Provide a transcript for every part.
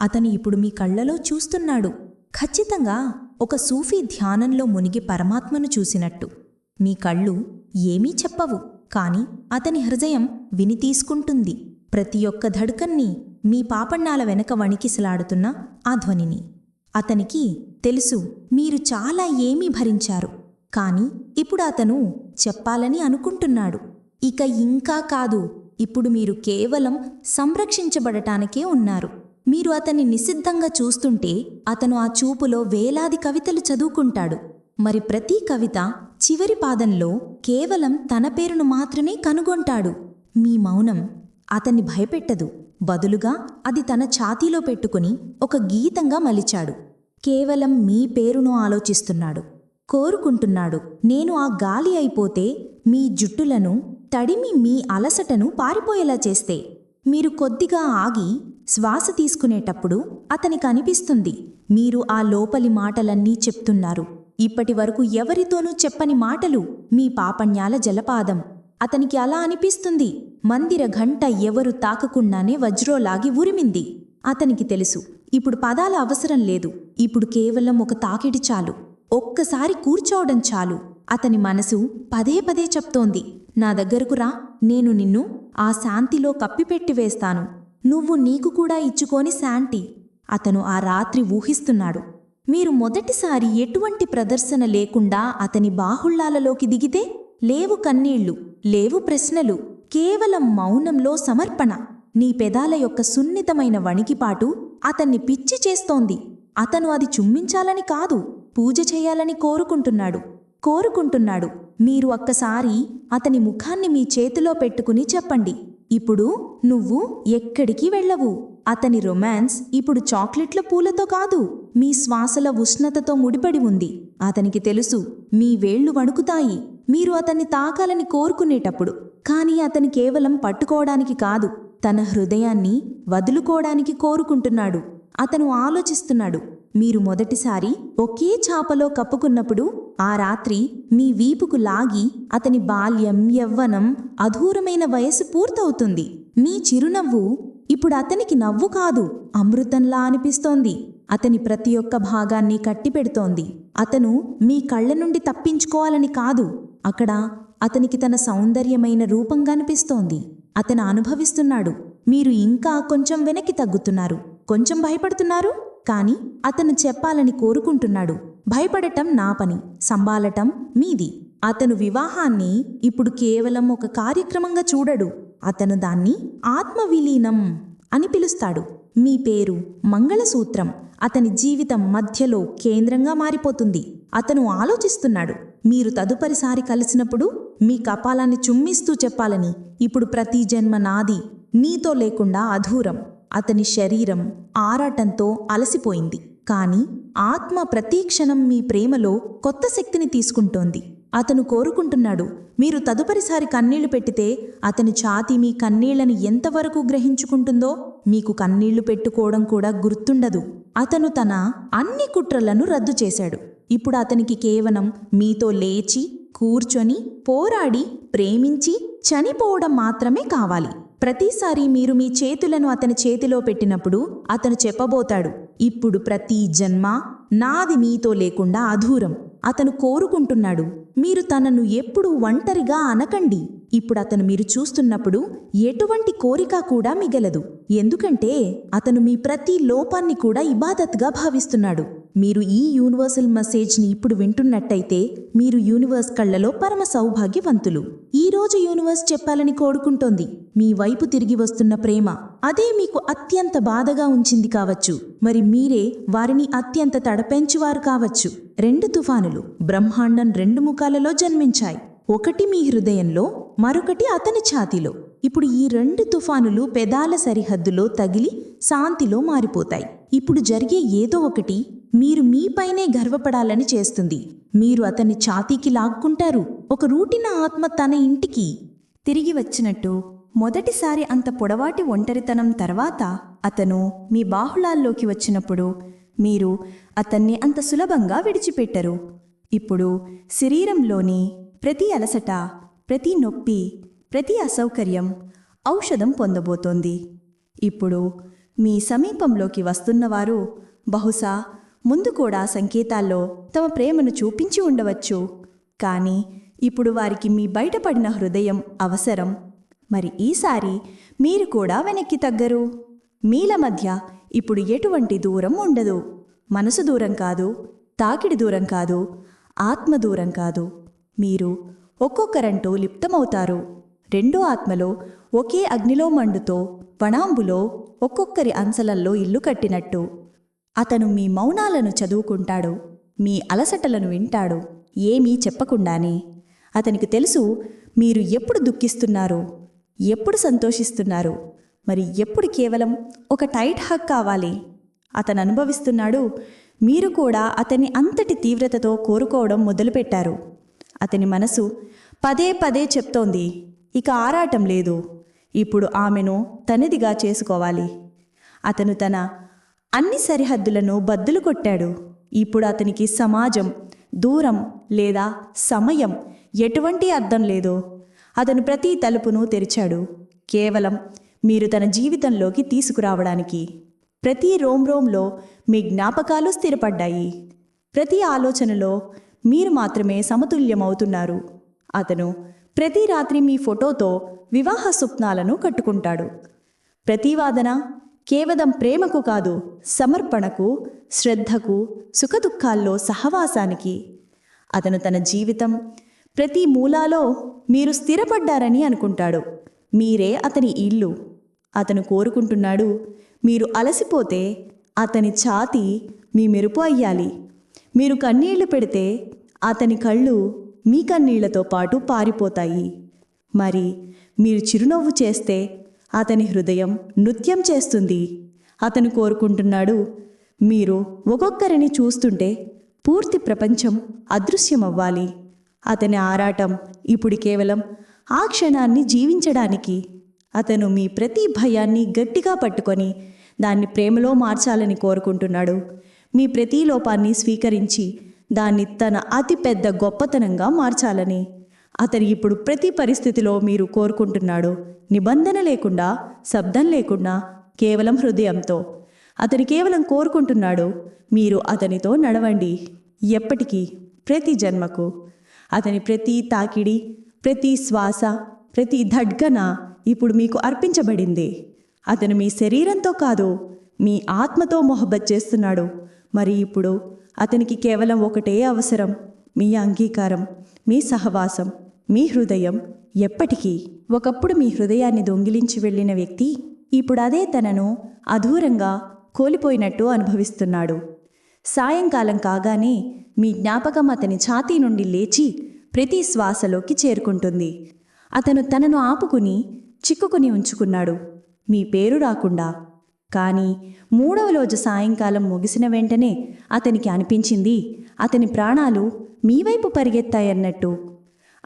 అతను ఇప్పుడు మీ కళ్ళలో చూస్తున్నాడు. ఖచ్చితంగా ఒక సూఫీ ధ్యానంలో మునిగి పరమాత్మను చూసినట్టు. మీ కళ్ళు ఏమీ చెప్పవు కాని అతని హృదయం విని తీసుకుంటుంది. ప్రతి ఒక్క ధడుకన్ని మీ పాపణ్ణాల వెనక వణికిసలాడుతున్న ఆ ధ్వనిని. అతనికి తెలుసు మీరు చాలా ఏమీ భరించారు కాని ఇప్పుడు అతను చెప్పాలని అనుకుంటున్నాడు. ఇక ఇంకా కాదు ఇప్పుడు మీరు కేవలం సంరక్షించబడటానికే ఉన్నారు. మీరు అతన్ని నిశ్శబ్దంగా చూస్తుంటే అతను ఆ చూపులో వేలాది కవితలు చదువుకుంటాడు. మరి ప్రతి కవిత చివరి పాదంలో కేవలం తన పేరును మాత్రమే కనుగొంటాడు. మీ మౌనం అతన్ని భయపెట్టదు. బదులుగా అది తన ఛాతీలో పెట్టుకుని ఒక గీతంగా మలిచాడు. కేవలం మీ పేరును ఆలోచిస్తున్నాడు. కోరుకుంటున్నాడు. నేను ఆ గాలి అయిపోతే మీ జుట్టులను తడిమి మీ అలసటను పారిపోయేలా చేస్తే. మీరు కొద్దిగా ఆగి శ్వాస తీసుకునేటప్పుడు అతనికి అనిపిస్తుంది మీరు ఆ లోపలి మాటలన్నీ చెప్తున్నారు. ఇప్పటి వరకు ఎవరితోనూ చెప్పని మాటలు మీ పాపణ్యాల జలపాదం. అతనికి అలా అనిపిస్తుంది. మందిర ఘంట ఎవరు తాకకుండానే వజ్రోలాగి ఉరిమింది. అతనికి తెలుసు. ఇప్పుడు పదాల అవసరం లేదు. ఇప్పుడు కేవలం ఒక తాకిడి చాలు. ఒక్కసారి కూర్చోవడం చాలు. అతని మనసు పదే పదే చెప్తోంది. నా దగ్గరకు రా. నేను నిన్ను ఆ శాంతిలో కప్పిపెట్టి వేస్తాను. నువ్వు నీకు కూడా ఇచ్చుకోని శాంటీ అతను ఆ రాత్రి ఊహిస్తున్నాడు. మీరు మొదటిసారి ఎటువంటి ప్రదర్శన లేకుండా అతని బాహుళ్ళాలలోకి దిగితే లేవు కన్నీళ్ళు లేవు ప్రశ్నలు కేవలం మౌనంలో సమర్పణ. నీ పెదాల యొక్క సున్నితమైన వణికిపాటు అతన్ని పిచ్చి చేస్తోంది. అతను అది చుమ్మించాలని కాదు పూజ చేయాలని కోరుకుంటున్నాడు. కోరుకుంటున్నాడు. మీరు ఒక్కసారి అతని ముఖాన్ని మీ చేతిలో పెట్టుకుని చెప్పండి. ఇప్పుడు నువ్వు ఎక్కడికి వెళ్ళవు. అతని రొమాన్స్ ఇప్పుడు చాక్లెట్ల పూలతో కాదు మీ శ్వాసల ఉష్ణతతో ముడిపడి ఉంది. అతనికి తెలుసు మీ వేళ్ళు వణుకుతాయి. మీరు అతన్ని తాకాలని కోరుకునేటప్పుడు కానీ అతని కేవలం పట్టుకోవడానికి కాదు తన హృదయాన్ని వదులుకోవడానికి కోరుకుంటున్నాడు. అతను ఆలోచిస్తున్నాడు మీరు మొదటిసారి ఒకే చాపలో కప్పుకున్నప్పుడు ఆ రాత్రి మీ వీపుకు లాగి అతని బాల్యం యవ్వనం అధూరమైన వయస్సు పూర్తవుతుంది. మీ చిరునవ్వు ఇప్పుడు అతనికి నవ్వు కాదు అమృతంలా అనిపిస్తోంది. అతని ప్రతి ఒక్క భాగాన్ని కట్టిపెడుతోంది. అతను మీ కళ్ళ నుండి తప్పించుకోవాలని కాదు అక్కడ అతనికి తన సౌందర్యమైన రూపం కనిపిస్తోంది. అతను అనుభవిస్తున్నాడు. మీరు ఇంకా కొంచెం వెనక్కి తగ్గుతున్నారు. కొంచెం భయపడుతున్నారు? కాని అతను చెప్పాలని కోరుకుంటున్నాడు. భయపడటం నా పని సంబాలటం మీది. అతను వివాహాన్ని ఇప్పుడు కేవలం ఒక కార్యక్రమంగా చూడడు. అతను దాన్ని ఆత్మవిలీనం అని పిలుస్తాడు. మీ పేరు మంగళసూత్రం. అతని జీవితం మధ్యలో కేంద్రంగా మారిపోతుంది. అతను ఆలోచిస్తున్నాడు. మీరు తదుపరిసారి కలిసినప్పుడు మీ కపాలాన్ని చుమ్మిస్తూ చెప్పాలని. ఇప్పుడు ప్రతి జన్మ నాది. నీతో లేకుండా అధూరం. అతని శరీరం ఆరాటంతో అలసిపోయింది. కాని ఆత్మ ప్రతీక్షణం మీ ప్రేమలో కొత్త శక్తిని తీసుకుంటోంది. అతను కోరుకుంటున్నాడు మీరు తదుపరిసారి కన్నీళ్ళు పెట్టితే అతని ఛాతి మీ కన్నీళ్ళను ఎంతవరకు గ్రహించుకుంటుందో మీకు కన్నీళ్ళు పెట్టుకోవడం కూడా గుర్తుండదు. అతను తన అన్ని కుట్రలను రద్దు చేశాడు. ఇప్పుడు అతనికి కేవలం మీతో లేచి కూర్చొని పోరాడి ప్రేమించి చనిపోవడం మాత్రమే కావాలి. ప్రతిసారి మీరు మీ చేతులను అతని చేతిలో పెట్టినప్పుడు అతను చెప్పబోతాడు ఇప్పుడు ప్రతి జన్మ నాది మీతో లేకుండా అధూరం. అతను కోరుకుంటున్నాడు మీరు తనను ఎప్పుడూ ఒంటరిగా అనకండి. ఇప్పుడు అతను మీరు చూస్తున్నప్పుడు ఎటువంటి కోరిక కూడా మిగలదు. ఎందుకంటే అతను మీ ప్రతి లోపాన్ని కూడా ఇబాదత్గా భావిస్తున్నాడు. మీరు ఈ యూనివర్సల్ మెసేజ్ని ఇప్పుడు వింటున్నట్టయితే మీరు యూనివర్స్ కళ్ళలో పరమ సౌభాగ్యవంతులు. ఈరోజు యూనివర్స్ చెప్పాలని కోరుకుంటోంది. మీ వైపు తిరిగి వస్తున్న ప్రేమ అదే మీకు అత్యంత బాధగా ఉంచింది కావచ్చు. మరి మీరే వారిని అత్యంత తడపెంచువారు కావచ్చు. రెండు తుఫానులు బ్రహ్మాండం రెండు ముఖాలలో జన్మించాయి. ఒకటి మీ హృదయంలో మరొకటి అతని ఛాతీలో. ఇప్పుడు ఈ రెండు తుఫానులు పెదాల సరిహద్దులో తగిలి శాంతిలో మారిపోతాయి. ఇప్పుడు జరిగే ఏదో ఒకటి మీరు మీపైనే గర్వపడాలని చేస్తుంది. మీరు అతన్ని ఛాతీకి లాక్కుంటారు. ఒక రూటిన ఆత్మ తన ఇంటికి తిరిగి వచ్చినట్టు మొదటిసారి అంత పొడవాటి ఒంటరితనం తర్వాత అతను మీ బాహుళాల్లోకి వచ్చినప్పుడు మీరు అతన్ని అంత సులభంగా విడిచిపెట్టరు. ఇప్పుడు శరీరంలోని ప్రతి అలసట ప్రతి నొప్పి ప్రతి అసౌకర్యం ఔషధం పొందబోతోంది. ఇప్పుడు మీ సమీపంలోకి వస్తున్నవారు బహుశా ముందు కూడా సంకేతాల్లో తమ ప్రేమను చూపించి ఉండవచ్చు. కానీ ఇప్పుడు వారికి మీ బయటపడిన హృదయం అవసరం. మరి ఈసారి మీరు కూడా వెనక్కి తగ్గరు. మీల మధ్య ఇప్పుడు ఎటువంటి దూరం ఉండదు. మనసు దూరం కాదు తాకిడి దూరం కాదు ఆత్మ దూరం కాదు. మీరు ఒక్కొక్కరంటూ లిప్తమవుతారు. రెండో ఆత్మలో ఒకే అగ్నిలో మండుతో వణాంబులో ఒక్కొక్కరి అంచలల్లో ఇల్లు కట్టినట్టు. అతను మీ మౌనాలను చదువుకుంటాడు మీ అలసటలను వింటాడు ఏమీ చెప్పకుండానే. అతనికి తెలుసు మీరు ఎప్పుడు దుఃఖిస్తున్నారు ఎప్పుడు సంతోషిస్తున్నారు మరి ఎప్పుడు కేవలం ఒక టైట్ హక్ కావాలి. అతను అనుభవిస్తున్నాడు మీరు కూడా అతని అంతటి తీవ్రతతో కోరుకోవడం మొదలుపెట్టారు. అతని మనసు పదే పదే చెప్తోంది ఇక ఆరాటం లేదు ఇప్పుడు ఆమెను తనదిగా చేసుకోవాలి. అతను తన అన్ని సరిహద్దులను బద్దులు కొట్టాడు. ఇప్పుడు అతనికి సమాజం దూరం లేదా సమయం ఎటువంటి అర్థం లేదో అతను ప్రతి తలుపును తెరిచాడు. కేవలం మీరు తన జీవితంలోకి తీసుకురావడానికి. ప్రతి రోమ్ రోమ్లో మీ జ్ఞాపకాలు స్థిరపడ్డాయి. ప్రతి ఆలోచనలో మీరు మాత్రమే సమతుల్యమవుతున్నారు. అతను ప్రతి రాత్రి మీ ఫోటోతో వివాహ స్వప్నాలను కట్టుకుంటాడు. ప్రతివాదన కేవలం ప్రేమకు కాదు సమర్పణకు శ్రద్ధకు సుఖదుఖాల్లో సహవాసానికి. అతను తన జీవితం ప్రతి మూలాలో మీరు స్థిరపడ్డారని అనుకుంటాడు. మీరే అతని ఇల్లు. అతను కోరుకుంటున్నాడు మీరు అలసిపోతే అతని ఛాతి మీ మెరుపు అయ్యాలి. మీరు కన్నీళ్ళు పెడితే అతని కళ్ళు మీ కన్నీళ్ళతో పాటు పారిపోతాయి. మరి మీరు చిరునవ్వు చేస్తే అతని హృదయం నృత్యం చేస్తుంది. అతను కోరుకుంటున్నాడు మీరు ఒక్కొక్కరిని చూస్తుంటే పూర్తి ప్రపంచం అదృశ్యమవ్వాలి. అతని ఆరాటం ఇప్పుడు కేవలం ఆ క్షణాన్ని జీవించడానికి. అతను మీ ప్రతి భయాన్ని గట్టిగా పట్టుకొని దాన్ని ప్రేమలో మార్చాలని కోరుకుంటున్నాడు. మీ ప్రతి లోపాన్ని స్వీకరించి దాన్ని తన అతిపెద్ద గొప్పతనంగా మార్చాలని. అతను ఇప్పుడు ప్రతి పరిస్థితిలో మీరు కోరుకుంటున్నాడు. నిబంధన లేకుండా శబ్దం లేకుండా కేవలం హృదయంతో. అతను కేవలం కోరుకుంటున్నాడు మీరు అతనితో నడవండి. ఎప్పటికీ ప్రతి జన్మకు. అతని ప్రతి తాకిడి ప్రతి శ్వాస ప్రతి ధడ్గన ఇప్పుడు మీకు అర్పించబడింది. అతను మీ శరీరంతో కాదు మీ ఆత్మతో మొహబ్బత్ చేస్తున్నాడు. మరి ఇప్పుడు అతనికి కేవలం ఒకటే అవసరం మీ అంగీకారం. మీ సహవాసం మీ హృదయం ఎప్పటికీ ఒకప్పుడు మీ హృదయాన్ని దొంగిలించి వెళ్ళిన వ్యక్తి ఇప్పుడు అదే తనను అధూరంగా కోల్పోయినట్టు అనుభవిస్తున్నాడు. సాయంకాలం కాగానే మీ జ్ఞాపకం అతని ఛాతీ నుండి లేచి ప్రతి శ్వాసలోకి చేరుకుంటుంది. అతను తనను ఆపుకుని చిక్కుకుని ఉంచుకున్నాడు. మీ పేరు రాకుండా. కానీ మూడవ రోజు సాయంకాలం ముగిసిన వెంటనే అతనికి అనిపించింది అతని ప్రాణాలు మీ వైపు పరిగెత్తాయన్నట్టు.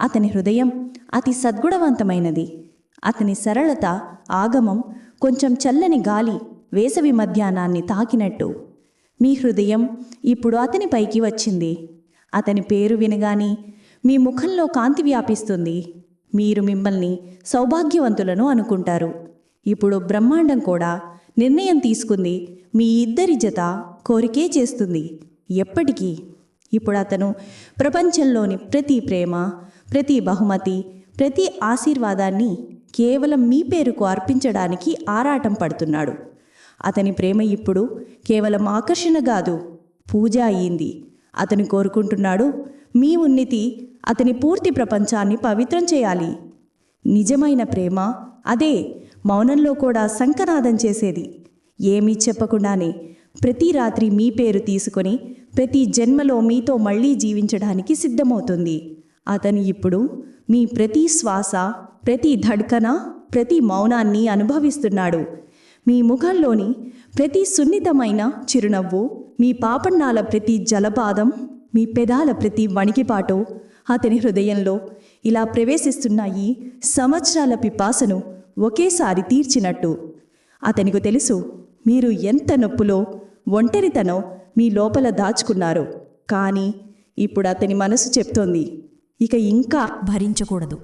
అతని హృదయం అతి సద్గుణవంతమైనది. అతని సరళత ఆగమం కొంచెం చల్లని గాలి వేసవి మధ్యాహ్నాన్ని తాకినట్టు. మీ హృదయం ఇప్పుడు అతని పైకి వచ్చింది. అతని పేరు వినగాని మీ ముఖంలో కాంతి వ్యాపిస్తుంది. మీరు మిమ్మల్ని సౌభాగ్యవంతులను అనుకుంటారు. ఇప్పుడు బ్రహ్మాండం కూడా నిర్ణయం తీసుకుంది మీ ఇద్దరి జత కోరికే చేస్తుంది. ఎప్పటికీ ఇప్పుడు అతను ప్రపంచంలోని ప్రతి ప్రేమ ప్రతి బహుమతి ప్రతి ఆశీర్వాదాన్ని కేవలం మీ పేరుకు అర్పించడానికి ఆరాటం పడుతున్నాడు. అతని ప్రేమ ఇప్పుడు కేవలం ఆకర్షణ కాదు పూజ అయ్యింది. అతను కోరుకుంటున్నాడు మీ ఉన్నతి అతని పూర్తి ప్రపంచాన్ని పవిత్రం చేయాలి. నిజమైన ప్రేమ అదే మౌనంలో కూడా శంఖనాదం చేసేది. ఏమీ చెప్పకుండానే ప్రతి రాత్రి మీ పేరు తీసుకొని ప్రతి జన్మలో మీతో మళ్ళీ జీవించడానికి సిద్ధమవుతుంది. అతను ఇప్పుడు మీ ప్రతి శ్వాస ప్రతి ధడ్కన ప్రతి మౌనాన్ని అనుభవిస్తున్నాడు. మీ ముఖంలోని ప్రతి సున్నితమైన చిరునవ్వు మీ పాపన్నాల ప్రతి జలపాదం మీ పెదాల ప్రతి వణికిపాటు అతని హృదయంలో ఇలా ప్రవేశిస్తున్నాయి సంవత్సరాల పిపాసను ఒకేసారి తీర్చినట్టు. అతనికి తెలుసు మీరు ఎంత నొప్పులో ఒంటరితనం మీ లోపల దాచుకున్నారు. కానీ ఇప్పుడు అతని మనసు చెప్తోంది. ఇక ఇంకా భరించకూడదు.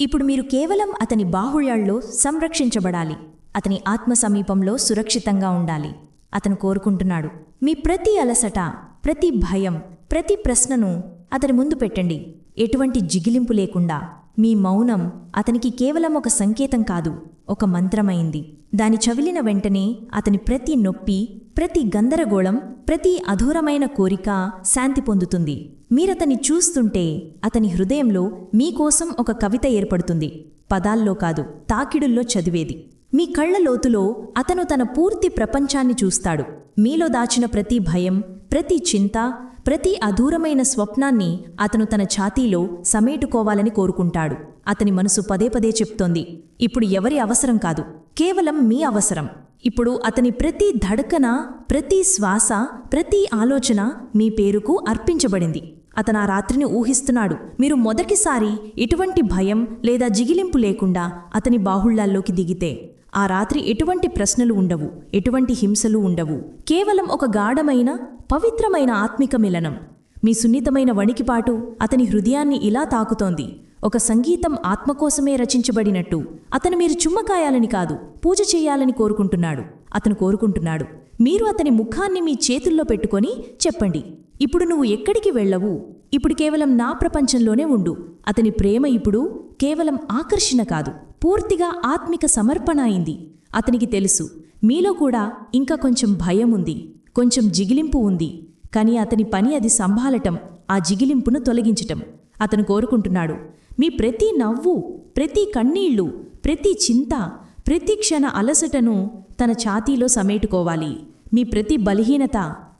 ఇప్పుడు మీరు కేవలం అతని బాహుళ్యాల్లో సంరక్షించబడాలి. అతని ఆత్మ సమీపంలో సురక్షితంగా ఉండాలి. అతను కోరుకుంటున్నాడు. మీ ప్రతి అలసట ప్రతి భయం ప్రతి ప్రశ్నను అతని ముందు పెట్టండి. ఎటువంటి జిగిలింపు లేకుండా మీ మౌనం అతనికి కేవలం ఒక సంకేతం కాదు ఒక మంత్రమైంది. దాని చవిలిన వెంటనే అతని ప్రతి నొప్పి ప్రతి గందరగోళం ప్రతి అధూరమైన కోరిక శాంతి పొందుతుంది. మీరతన్ని చూస్తుంటే అతని హృదయంలో మీకోసం ఒక కవిత ఏర్పడుతుంది. పదాల్లో కాదు తాకిడుల్లో చదివేది. మీ కళ్ళ లోతులో అతను తన పూర్తి ప్రపంచాన్ని చూస్తాడు. మీలో దాచిన ప్రతి భయం ప్రతి చింత ప్రతి అధూరమైన స్వప్నాన్ని అతను తన ఛాతీలో సమేటుకోవాలని కోరుకుంటాడు. అతని మనసు పదే పదే చెప్తోంది. ఇప్పుడు ఎవరి అవసరం కాదు కేవలం మీ అవసరం. ఇప్పుడు అతని ప్రతి ధడకన ప్రతి శ్వాస ప్రతి ఆలోచన మీ పేరుకు అర్పించబడింది. అతను ఆ రాత్రిని ఊహిస్తున్నాడు. మీరు మొదటిసారి ఎటువంటి భయం లేదా జిగిలింపు లేకుండా అతని బాహుళ్యాల్లోకి దిగితే ఆ రాత్రి ఎటువంటి ప్రశ్నలు ఉండవు ఎటువంటి హింసలు ఉండవు. కేవలం ఒక గాఢమైన పవిత్రమైన ఆత్మిక మిలనం. మీ సున్నితమైన వణికిపాటు అతని హృదయాన్ని ఇలా తాకుతోంది. ఒక సంగీతం ఆత్మకోసమే రచించబడినట్టు. అతను మీరు చుమ్మకాయాలని కాదు పూజ చేయాలని కోరుకుంటున్నాడు. అతను కోరుకుంటున్నాడు మీరు అతని ముఖాన్ని మీ చేతుల్లో పెట్టుకొని చెప్పండి. ఇప్పుడు నువ్వు ఎక్కడికి వెళ్ళవు? ఇప్పుడు కేవలం నా ప్రపంచంలోనే ఉండు. అతని ప్రేమ ఇప్పుడు కేవలం ఆకర్షణ కాదు పూర్తిగా ఆత్మిక సమర్పణ అయింది. అతనికి తెలుసు మీలో కూడా ఇంకా కొంచెం భయం ఉంది కొంచెం జిగిలింపు ఉంది. కానీ అతని పని అది సంభాలటం ఆ జిగిలింపును తొలగించటం. అతను కోరుకుంటున్నాడు. మీ ప్రతి నవ్వు ప్రతి కన్నీళ్ళు ప్రతి చింత ప్రతి క్షణ అలసటను తన ఛాతీలో సమేటుకోవాలి. మీ ప్రతి బలహీనత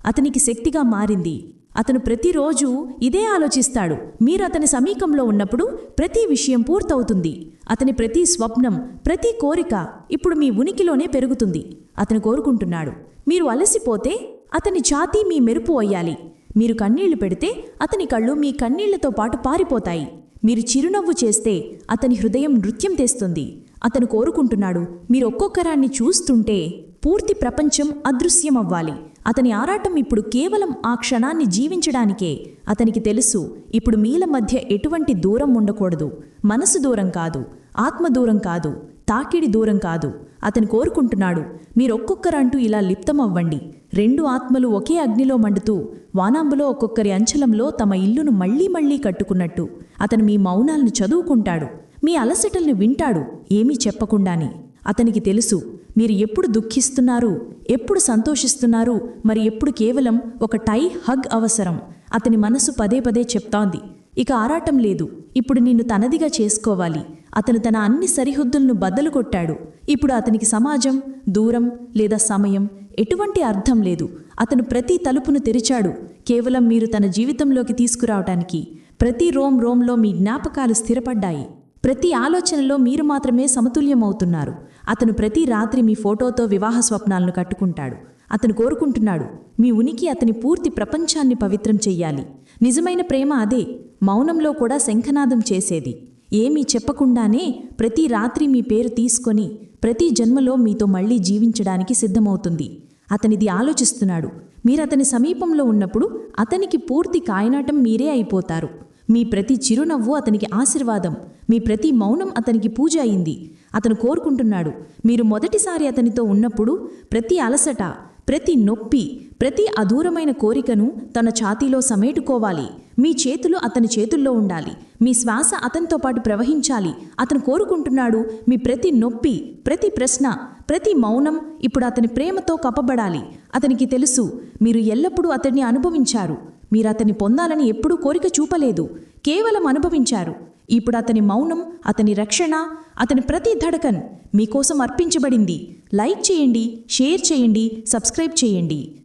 అతనికి శక్తిగా మారింది. అతను ప్రతిరోజు ఇదే ఆలోచిస్తాడు. మీరు అతని సమీపంలో ఉన్నప్పుడు ప్రతి విషయం పూర్తవుతుంది. అతని ప్రతి స్వప్నం ప్రతి కోరిక ఇప్పుడు మీ ఉనికిలోనే పెరుగుతుంది. అతను కోరుకుంటున్నాడు. మీరు అలసిపోతే అతని ఛాతీ మీ మెరుపు అయ్యాలి. మీరు కన్నీళ్ళు పెడితే అతని కళ్ళు మీ కన్నీళ్ళతో పాటు పారిపోతాయి. మీరు చిరునవ్వు చేస్తే అతని హృదయం నృత్యం తెస్తుంది. అతను కోరుకుంటున్నాడు మీరు ఒక్కొక్కరాన్ని చూస్తుంటే పూర్తి ప్రపంచం అదృశ్యమవ్వాలి. అతని ఆరాటం ఇప్పుడు కేవలం ఆ క్షణాన్ని జీవించడానికే. అతనికి తెలుసు ఇప్పుడు మీల మధ్య ఎటువంటి దూరం ఉండకూడదు. మనసు దూరం కాదు ఆత్మ దూరం కాదు. తాకిడి దూరం కాదు. అతను కోరుకుంటున్నాడు మీరొక్కొక్కరంటూ ఇలా లిప్తమవ్వండి. రెండు ఆత్మలు ఒకే అగ్నిలో మండుతూ వానాంబులో ఒక్కొక్కరి అంచలంలో తమ ఇల్లును మళ్ళీ మళ్ళీ కట్టుకున్నట్టు. అతను మీ మౌనాలను చదువుకుంటాడు మీ అలసటల్ని వింటాడు ఏమీ చెప్పకుండానే. అతనికి తెలుసు మీరు ఎప్పుడు దుఃఖిస్తున్నారు ఎప్పుడు సంతోషిస్తున్నారు మరి ఎప్పుడు కేవలం ఒక టై హగ్ అవసరం. అతని మనసు పదే పదే చెప్తోంది ఇక ఆరాటం లేదు ఇప్పుడు నిన్ను తనదిగా చేసుకోవాలి. అతను తన అన్ని సరిహద్దులను బద్దలు కొట్టాడు ఇప్పుడు అతనికి సమాజం దూరం లేదా సమయం ఎటువంటి అర్థం లేదు. అతను ప్రతి తలుపును తెరిచాడు. కేవలం మీరు తన జీవితంలోకి తీసుకురావటానికి ప్రతి రోమ్ రోమ్లో మీ జ్ఞాపకాలు స్థిరపడ్డాయి. ప్రతి ఆలోచనలో మీరు మాత్రమే సమతుల్యమవుతున్నారు. అతను ప్రతి రాత్రి మీ ఫోటోతో వివాహ స్వప్నాలను కట్టుకుంటాడు. అతను కోరుకుంటున్నాడు మీ ఉనికి అతని పూర్తి ప్రపంచాన్ని పవిత్రం చెయ్యాలి. నిజమైన ప్రేమ అదే మౌనంలో కూడా శంఖనాదం చేసేది. ఏమీ చెప్పకుండానే ప్రతి రాత్రి మీ పేరు తీసుకొని ప్రతి జన్మలో మీతో మళ్ళీ జీవించడానికి సిద్ధమవుతుంది. అతనిది ఆలోచిస్తున్నాడు. మీరతని సమీపంలో ఉన్నప్పుడు అతనికి పూర్తి కాయనాటం మీరే అయిపోతారు. మీ ప్రతి చిరునవ్వు అతనికి ఆశీర్వాదం. మీ ప్రతి మౌనం అతనికి పూజ అయింది. అతను కోరుకుంటున్నాడు. మీరు మొదటిసారి అతనితో ఉన్నప్పుడు ప్రతి అలసట ప్రతి నొప్పి ప్రతి అదూరమైన కోరికను తన ఛాతీలో సమేటుకోవాలి. మీ చేతులు అతని చేతుల్లో ఉండాలి. మీ శ్వాస అతనితో పాటు ప్రవహించాలి. అతను కోరుకుంటున్నాడు మీ ప్రతి నొప్పి ప్రతి ప్రశ్న ప్రతి మౌనం ఇప్పుడు అతని ప్రేమతో కప్పబడాలి. అతనికి తెలుసు మీరు ఎల్లప్పుడూ అతన్ని అనుభవించారు. మీరు అతన్ని పొందాలని ఎప్పుడూ కోరిక చూపలేదు. కేవలం అనుభవించారు. ఇప్పుడు అతని మౌనం అతని రక్షణ అతని ప్రతి ధడకన్ మీకోసం అర్పించబడింది. లైక్ చేయండి షేర్ చేయండి సబ్స్క్రైబ్ చేయండి.